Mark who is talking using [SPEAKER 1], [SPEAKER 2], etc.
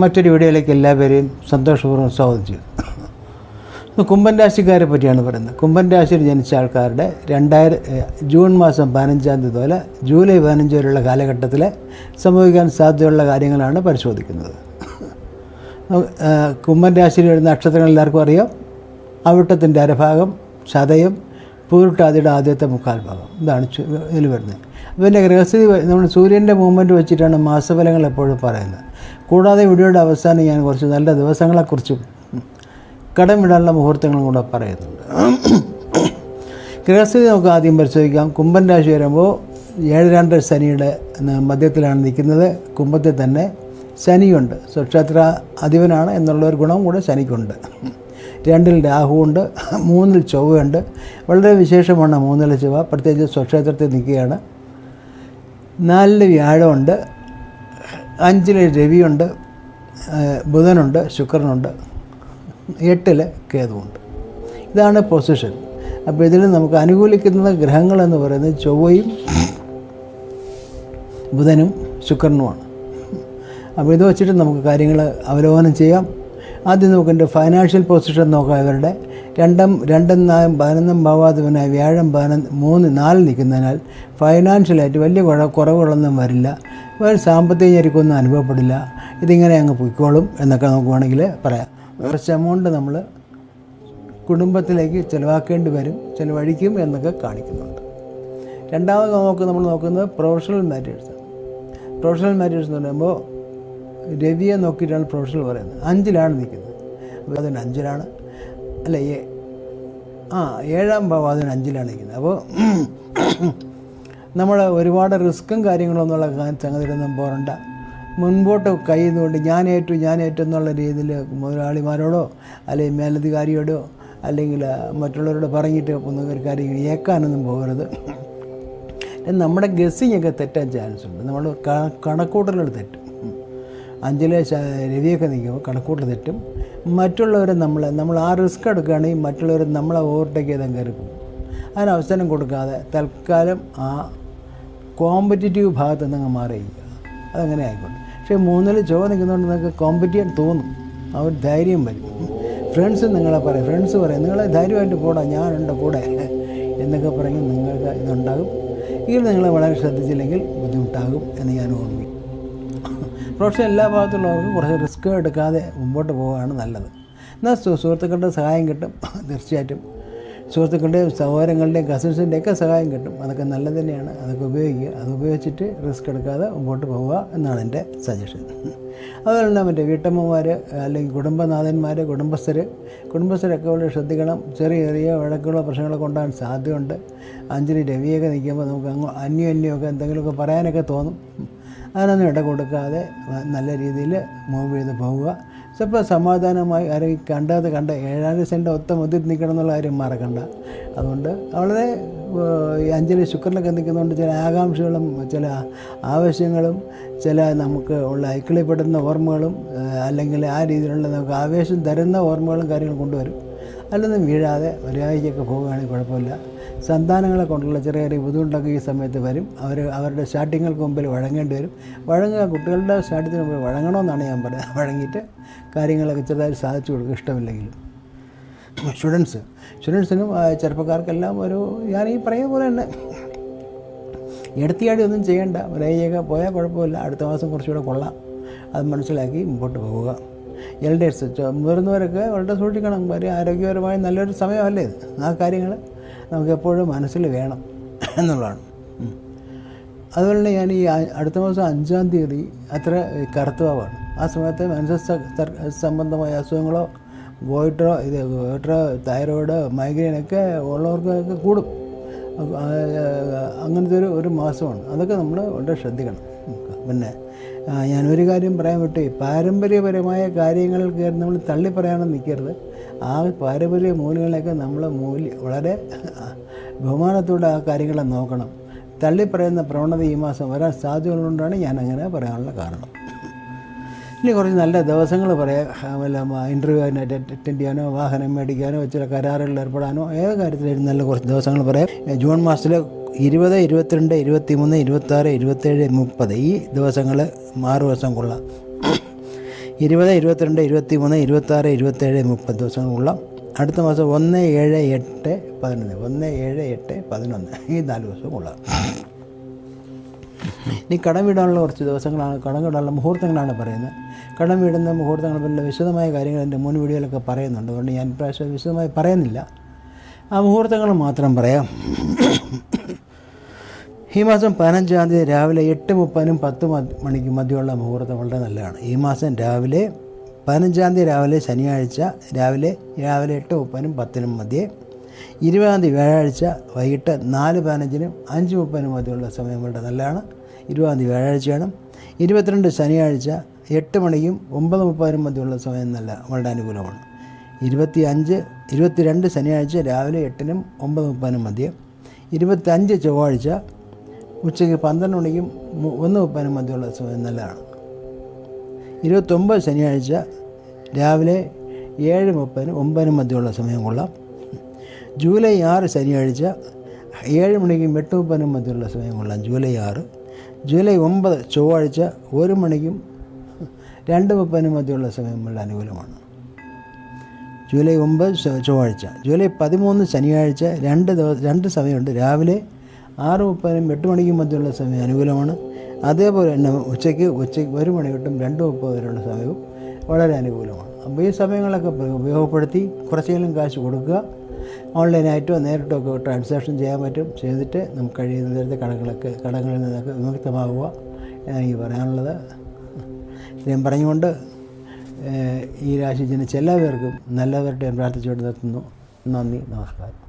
[SPEAKER 1] മറ്റൊരു വീഡിയോയിലേക്ക് എല്ലാവരെയും സന്തോഷപൂർവം സ്വാഗതം ചെയ്യുന്നു. കുംഭൻ രാശിക്കാരെ പറ്റിയാണ് പറയുന്നത്. കുംഭൻ രാശിയിൽ ജനിച്ച ആൾക്കാരുടെ രണ്ടായിരം ജൂൺ മാസം പതിനഞ്ചാം തീയതി മുതൽ ജൂലൈ പതിനഞ്ച് വരെയുള്ള കാലഘട്ടത്തിൽ സംഭവിക്കാൻ സാധ്യതയുള്ള കാര്യങ്ങളാണ് പരിശോധിക്കുന്നത്. കുംഭൻ രാശിയിൽ വരുന്ന നക്ഷത്രങ്ങൾ എല്ലാവർക്കും അറിയാം. അവിട്ടത്തിന്റെ അരഭാഗം ചതയം പൂരുട്ടാതിയുടെ ആദ്യത്തെ മുക്കാൽ ഭാഗം. ഇതാണ് ഇതിൽ വരുന്നത്. അപ്പോൾ എന്റെ ഗ്രഹസ്ഥിതി നമ്മൾ സൂര്യന്റെ മൂവ്മെന്റ് വെച്ചിട്ടാണ് മാസഫലങ്ങൾ എപ്പോഴും പറയുന്നത്. കൂടാതെ വീഡിയോയുടെ അവസാനം ഞാൻ കുറച്ച് നല്ല ദിവസങ്ങളെക്കുറിച്ചും കടം വിടാനുള്ള മുഹൂർത്തങ്ങളും കൂടെ പറയുന്നുണ്ട്. ഗൃഹസ്ഥിതി നമുക്ക് ആദ്യം പരിശോധിക്കാം. കുംഭൻ രാശി വരുമ്പോൾ ഏഴ് രണ്ട് ശനിയുടെ മധ്യത്തിലാണ് നിൽക്കുന്നത്. കുംഭത്തിൽ തന്നെ ശനിയുണ്ട്. സ്വക്ഷേത്ര അധിപനാണ് എന്നുള്ള ഒരു ഗുണവും കൂടെ ശനിക്കുണ്ട്. രണ്ടിൽ രാഹുവുണ്ട്. മൂന്നിൽ ചൊവ്വയുണ്ട്. വളരെ വിശേഷമാണ് മൂന്നിൽ ചൊവ്വ. പ്രത്യേകിച്ച് സ്വക്ഷേത്രത്തിൽ നിൽക്കുകയാണ്. നാലിൽ വ്യാഴമുണ്ട്. അഞ്ചിൽ രവിയുണ്ട് ബുധനുണ്ട് ശുക്രനുണ്ട് എട്ടിൽ കേതുവുണ്ട്. ഇതാണ് പൊസിഷൻ. അപ്പോൾ ഇതിൽ നമുക്ക് അനുകൂലിക്കുന്ന ഗ്രഹങ്ങളെന്ന് പറയുന്നത് ചൊവ്വയും ബുധനും ശുക്രനുമാണ്. അപ്പോൾ ഇത് വെച്ചിട്ട് നമുക്ക് കാര്യങ്ങൾ അവലോകനം ചെയ്യാം. ആദ്യം നമുക്ക് എന്റെ ഫൈനാൻഷ്യൽ പൊസിഷൻ നോക്കാം ഇവരുടെ. രണ്ടും രണ്ടും നാലും പതിനൊന്നും ഭാവാധിപനായ വ്യാഴം പതിനൊന്ന് മൂന്ന് നാല് നിൽക്കുന്നതിനാൽ ഫൈനാൻഷ്യലായിട്ട് വലിയ കുഴ കുറവുകളൊന്നും വരില്ല. സാമ്പത്തിക ഞെരുക്കൊന്നും അനുഭവപ്പെടില്ല. ഇതിങ്ങനെ അങ്ങ് പൊയ്ക്കോളും എന്നൊക്കെ നമുക്ക് പറയാം. കുറച്ച് എമൗണ്ട് നമ്മൾ കുടുംബത്തിലേക്ക് ചിലവാക്കേണ്ടി വരും. ചിലവഴിക്കും എന്നൊക്കെ കാണിക്കുന്നുണ്ട്. രണ്ടാമത് നോക്ക് നമ്മൾ നോക്കുന്നത് പ്രൊഫഷണൽ മാറ്റേഴ്സ് പ്രൊഫഷണൽ മാറ്റേഴ്സ് എന്ന് പറയുമ്പോൾ രവിയെ നോക്കിയിട്ടാണ് പ്രൊഫഷണൽ പറയുന്നത്. അഞ്ചിലാണ് നിൽക്കുന്നത്. അപ്പോൾ അതിന് അഞ്ചിലാണ്. അല്ല ആ ഏഴാം ഭാവം അതിന് അഞ്ചിലാണ് ഇരിക്കുന്നത്. അപ്പോൾ നമ്മൾ ഒരുപാട് റിസ്ക്കും കാര്യങ്ങളും എന്നുള്ള സംഗതിയിലൊന്നും പോരണ്ട. മുൻപോട്ട് കഴിയുന്നതുകൊണ്ട് ഞാൻ ഏറ്റു ഞാൻ ഏറ്റു എന്നുള്ള രീതിയിൽ മുതലാളിമാരോടോ അല്ലെങ്കിൽ മേലധികാരിയോടോ അല്ലെങ്കിൽ മറ്റുള്ളവരോട് പറഞ്ഞിട്ട് ഒന്നും ഒരു കാര്യം ഏക്കാനൊന്നും പോകരുത്. നമ്മുടെ ഗസ്സിങ്ങൊക്കെ തെറ്റാൻ ചാൻസ് ഉണ്ട് നമ്മൾ കണക്കൂട്ടലുകൾ തെറ്റും. അഞ്ചിലെ രവിയൊക്കെ നിൽക്കുമ്പോൾ കണക്കൂട്ടിൽ തെറ്റും. മറ്റുള്ളവരെ നമ്മൾ നമ്മൾ ആ റിസ്ക് എടുക്കുകയാണെങ്കിൽ മറ്റുള്ളവർ നമ്മളെ ഓവർടേക്ക് ചെയ്ത് അങ്ങ് പോകും അതിന് അവസരം കൊടുക്കാതെ തൽക്കാലം ആ കോമ്പറ്റീറ്റീവ് ഭാഗത്ത് നിന്ന് മാറിയിരിക്കുക അതങ്ങനെ ആയിക്കോട്ടെ. പക്ഷേ മൂന്നിൽ ചുവ നിൽക്കുന്നതുകൊണ്ട് നിങ്ങൾക്ക് കോമ്പറ്റ് ചെയ്യാൻ തോന്നും. ആ ഒരു ധൈര്യം വരും. ഫ്രണ്ട്സ് നിങ്ങളെ പറയും ഫ്രണ്ട്സ് പറയും നിങ്ങളെ ധൈര്യമായിട്ട് പോടാ ഞാനുണ്ട് കൂടെ എന്നൊക്കെ പറഞ്ഞ് നിങ്ങൾക്ക് ഇതുണ്ടാകും. ഇത് നിങ്ങൾ വളരെ ശ്രദ്ധിച്ചില്ലെങ്കിൽ ബുദ്ധിമുട്ടാകും എന്ന് ഞാൻ ഓർമ്മിക്കും പ്രൊഫഷൻ എല്ലാ ഭാഗത്തുള്ളവർക്കും കുറച്ച് റിസ്ക് എടുക്കാതെ മുമ്പോട്ട് പോവുകയാണ് നല്ലത്. എന്നാൽ സുഹൃത്തുക്കളുടെ സഹായം കിട്ടും തീർച്ചയായിട്ടും. സുഹൃത്തുക്കളുടെയും സഹോദരങ്ങളുടെയും കസിൻസിന്റെയൊക്കെ സഹായം കിട്ടും. അതൊക്കെ നല്ലത് തന്നെയാണ്. അതൊക്കെ ഉപയോഗിക്കുക. അത് ഉപയോഗിച്ചിട്ട് റിസ്ക് എടുക്കാതെ മുമ്പോട്ട് പോവുക എന്നാണ് എന്റെ സജഷൻ അതുപോലെ തന്നെ മറ്റേ വീട്ടമ്മമാർ അല്ലെങ്കിൽ കുടുംബനാഥന്മാർ കുടുംബസ്ഥർ കുടുംബസ്ഥരൊക്കെ വളരെ ശ്രദ്ധിക്കണം. ചെറിയ ചെറിയ വഴക്കുകളോ പ്രശ്നങ്ങളൊക്കെ ഉണ്ടാകാൻ സാധ്യതയുണ്ട്. അഞ്ചിന് രവിയൊക്കെ നിൽക്കുമ്പോൾ നമുക്ക് അങ്ങ് അന്യോന്യമൊക്കെ എന്തെങ്കിലുമൊക്കെ പറയാനൊക്കെ തോന്നും. അതിനൊന്നും ഇട കൊടുക്കാതെ നല്ല രീതിയിൽ മൂവ് ചെയ്ത് പോവുക. ചിലപ്പോൾ സമാധാനമായി ആരെയും കണ്ടത് കണ്ട ഏഴാം സെന്റ് ഒത്ത മുതിർ നിൽക്കണം എന്നുള്ള കാര്യം മറക്കണ്ട അതുകൊണ്ട് വളരെ അഞ്ചലി ശുക്രനൊക്കെ നിൽക്കുന്നതുകൊണ്ട് ചില ആകാംക്ഷകളും ചില ആവശ്യങ്ങളും ചില നമുക്ക് ഉള്ള ഐക്യപ്പെടുന്ന ഓർമ്മകളും അല്ലെങ്കിൽ ആ രീതിയിലുള്ള നമുക്ക് ആവേശം തരുന്ന ഓർമ്മകളും കാര്യങ്ങളും കൊണ്ടുവരും. അല്ലൊന്നും വീഴാതെ മര്യാദയ്ക്കൊക്കെ പോവുകയാണെങ്കിൽ കുഴപ്പമില്ല. സന്താനങ്ങളെ കൊണ്ടുള്ള ചെറിയ ചെറിയ ബുദ്ധിമുട്ടൊക്കെ ഈ സമയത്ത് വരും. അവർ അവരുടെ സ്റ്റാർട്ടിങ്ങൾക്ക് മുമ്പിൽ വഴങ്ങേണ്ടി വരും. വഴങ്ങുക കുട്ടികളുടെ സ്റ്റാർട്ടിങ്ങിന് മുമ്പിൽ വഴങ്ങണമെന്നാണ് ഞാൻ പറയുന്നത് വഴങ്ങിയിട്ട് കാര്യങ്ങളൊക്കെ ചെറുതായി സാധിച്ചു കൊടുക്കുക ഇഷ്ടമില്ലെങ്കിലും സ്റ്റുഡൻസ് സ്റ്റുഡൻസിനും ചെറുപ്പക്കാർക്കെല്ലാം ഒരു ഞാൻ ഈ പറയുന്ന പോലെ തന്നെ എടുത്തിയാടി ഒന്നും ചെയ്യേണ്ട. ഒരേയൊക്കെ പോയാൽ കുഴപ്പമില്ല. അടുത്ത മാസം കുറച്ചുകൂടെ കൊള്ളാം. അത് മനസ്സിലാക്കി മുമ്പോട്ട് പോവുക. എൽഡേഴ്സ് മുതിർന്നവരൊക്കെ വളരെ സൂക്ഷിക്കണം. വളരെ ആരോഗ്യപരമായ നല്ലൊരു സമയമല്ലേ ഇത്? ആ കാര്യങ്ങൾ നമുക്ക് എപ്പോഴും മനസ്സിൽ വേണം എന്നുള്ളതാണ്. അതുപോലെ തന്നെ ഞാൻ ഈ അടുത്ത മാസം അഞ്ചാം തീയതി അത്ര കറുത്തുവാണ് ആ സമയത്ത് മനസ്സ് സംബന്ധമായ അസുഖങ്ങളോ ഗോയിട്ടറോ ഇത് ഗോയിട്ടറോ തൈറോയിഡ് മൈഗ്രെയിനൊക്കെ ഉള്ളവർക്കൊക്കെ കൂടും. അങ്ങനത്തെ ഒരു ഒരു മാസമാണ്. അതൊക്കെ നമ്മൾ വളരെ ശ്രദ്ധിക്കണം. പിന്നെ ഞാനൊരു കാര്യം പറയാൻ വിട്ടു. പാരമ്പര്യപരമായ കാര്യങ്ങൾ കയറി നമ്മൾ തള്ളി പറയാനൊന്നും നിൽക്കരുത്. ആ പാരമ്പര്യ മൂല്യങ്ങളെയൊക്കെ നമ്മൾ മൂല്യ വളരെ ബഹുമാനത്തോടെ ആ കാര്യങ്ങളെ നോക്കണം. തള്ളി പറയുന്ന പ്രവണത ഈ മാസം വരാൻ സാധ്യതകളുകൊണ്ടാണ് ഞാൻ അങ്ങനെ പറയാനുള്ള കാരണം. ഇനി കുറച്ച് നല്ല ദിവസങ്ങൾ പറയാം. വല്ല ഇന്റർവ്യൂ അറ്റൻഡ് ചെയ്യാനോ വാഹനം മേടിക്കാനോ ചില കരാറുകളിൽ ഏർപ്പെടാനോ ഏത് കാര്യത്തിലായിരുന്നു നല്ല കുറച്ച് ദിവസങ്ങൾ പറയാം. ജൂൺ മാസത്തിൽ ഇരുപത് ഇരുപത്തിരണ്ട് ഇരുപത്തി മൂന്ന് ഇരുപത്താറ് ഇരുപത്തേഴ് മുപ്പത്. ഈ ദിവസങ്ങൾ ആറ് ദിവസം കൊള്ളാം. ഇരുപത് ഇരുപത്തിരണ്ട് ഇരുപത്തി മൂന്ന് ഇരുപത്താറ് ഇരുപത്തേഴ് മുപ്പത് ദിവസങ്ങളുള്ള അടുത്ത മാസം ഒന്ന് ഏഴ് എട്ട് പതിനൊന്ന്. ഒന്ന് ഏഴ് എട്ട് പതിനൊന്ന്. ഈ നാല് ദിവസമുള്ള ഇനി കടം വീടാനുള്ള കുറച്ച് ദിവസങ്ങളാണ് കടം വീടാനുള്ള മുഹൂർത്തങ്ങളാണ് പറയുന്നത്. കടം വീടുന്ന മുഹൂർത്തങ്ങൾ പല വിശദമായ കാര്യങ്ങൾ എന്റെ മുൻ വീഡിയോയിലൊക്കെ പറയുന്നുണ്ട്. അതുകൊണ്ട് ഞാൻ പ്രാവശ്യം വിശദമായി പറയുന്നില്ല. ആ മുഹൂർത്തങ്ങൾ മാത്രം പറയാം. ഈ മാസം പതിനഞ്ചാം തീയതി രാവിലെ എട്ട് മുപ്പതിനും പത്ത് മണിക്കും മധ്യമുള്ള മുഹൂർത്തം വളരെ നല്ലതാണ്. ഈ മാസം രാവിലെ പതിനഞ്ചാം തീയതി രാവിലെ ശനിയാഴ്ച രാവിലെ രാവിലെ എട്ട് മുപ്പതിനും പത്തിനും മധ്യേ ഇരുപതാം തീയതി വ്യാഴാഴ്ച വൈകിട്ട് നാല് പതിനഞ്ചിനും അഞ്ച് മുപ്പതിനും മധ്യമുള്ള സമയം വളരെ നല്ലതാണ്. ഇരുപതാം തീയതി വ്യാഴാഴ്ചയാണ്. ഇരുപത്തിരണ്ട് ശനിയാഴ്ച എട്ട് മണിക്കും ഒമ്പത് മുപ്പതിനും മധ്യമുള്ള സമയം നല്ല വളരെ അനുകൂലമാണ്. ഇരുപത്തി അഞ്ച് ഇരുപത്തിരണ്ട് ശനിയാഴ്ച രാവിലെ എട്ടിനും ഒമ്പത് മുപ്പതിനും മധ്യേ. ഇരുപത്തഞ്ച് ചൊവ്വാഴ്ച ഉച്ചയ്ക്ക് പന്ത്രണ്ട് മണിക്കും ഒന്ന് മുപ്പതിനും മധ്യമുള്ള സമയം നല്ലതാണ്. ഇരുപത്തൊമ്പത് ശനിയാഴ്ച രാവിലെ ഏഴ് മുപ്പതിന് ഒമ്പതിനും മധ്യമുള്ള സമയം കൊള്ളാം. ജൂലൈ ആറ് ശനിയാഴ്ച ഏഴ് മണിക്കും എട്ട് മുപ്പതിനും മധ്യമുള്ള സമയം കൊള്ളാം. ജൂലൈ ആറ്. ജൂലൈ ഒമ്പത് ചൊവ്വാഴ്ച ഒരു മണിക്കും രണ്ട് മുപ്പതിനും മധ്യമുള്ള സമയം വളരെ അനുകൂലമാണ്. ജൂലൈ ഒമ്പത് ചൊവ്വാഴ്ച. ജൂലൈ പതിമൂന്ന് ശനിയാഴ്ച രണ്ട് ദിവസം രണ്ട് സമയമുണ്ട്. രാവിലെ ആറ് മുപ്പതിനും എട്ട് മണിക്കും മധ്യമുള്ള സമയം അനുകൂലമാണ്. അതേപോലെ തന്നെ ഉച്ചയ്ക്ക് ഉച്ചയ്ക്ക് ഒരു മണി തൊട്ടും രണ്ട് മുപ്പത് വരെയുള്ള സമയവും വളരെ അനുകൂലമാണ്. അപ്പോൾ ഈ സമയങ്ങളൊക്കെ ഉപയോഗപ്പെടുത്തി കുറച്ചെങ്കിലും കാശ് കൊടുക്കുക. ഓൺലൈനായിട്ടോ നേരിട്ടോ ഒക്കെ ട്രാൻസാക്ഷൻ ചെയ്യാൻ പറ്റും. ചെയ്തിട്ട് നമുക്ക് കഴിയുന്ന നേരത്തെ കടകളൊക്കെ കടങ്ങളിൽ നിന്നൊക്കെ വിമുക്തമാകുക എനിക്ക് പറയാനുള്ളത്. ഇത്രയും പറഞ്ഞുകൊണ്ട് ഈ രാശി ജനിച്ച എല്ലാവർക്കും നല്ലവരുടെ പ്രാർത്ഥിച്ചുകൊണ്ട് നിർത്തുന്നു. നന്ദി നമസ്കാരം.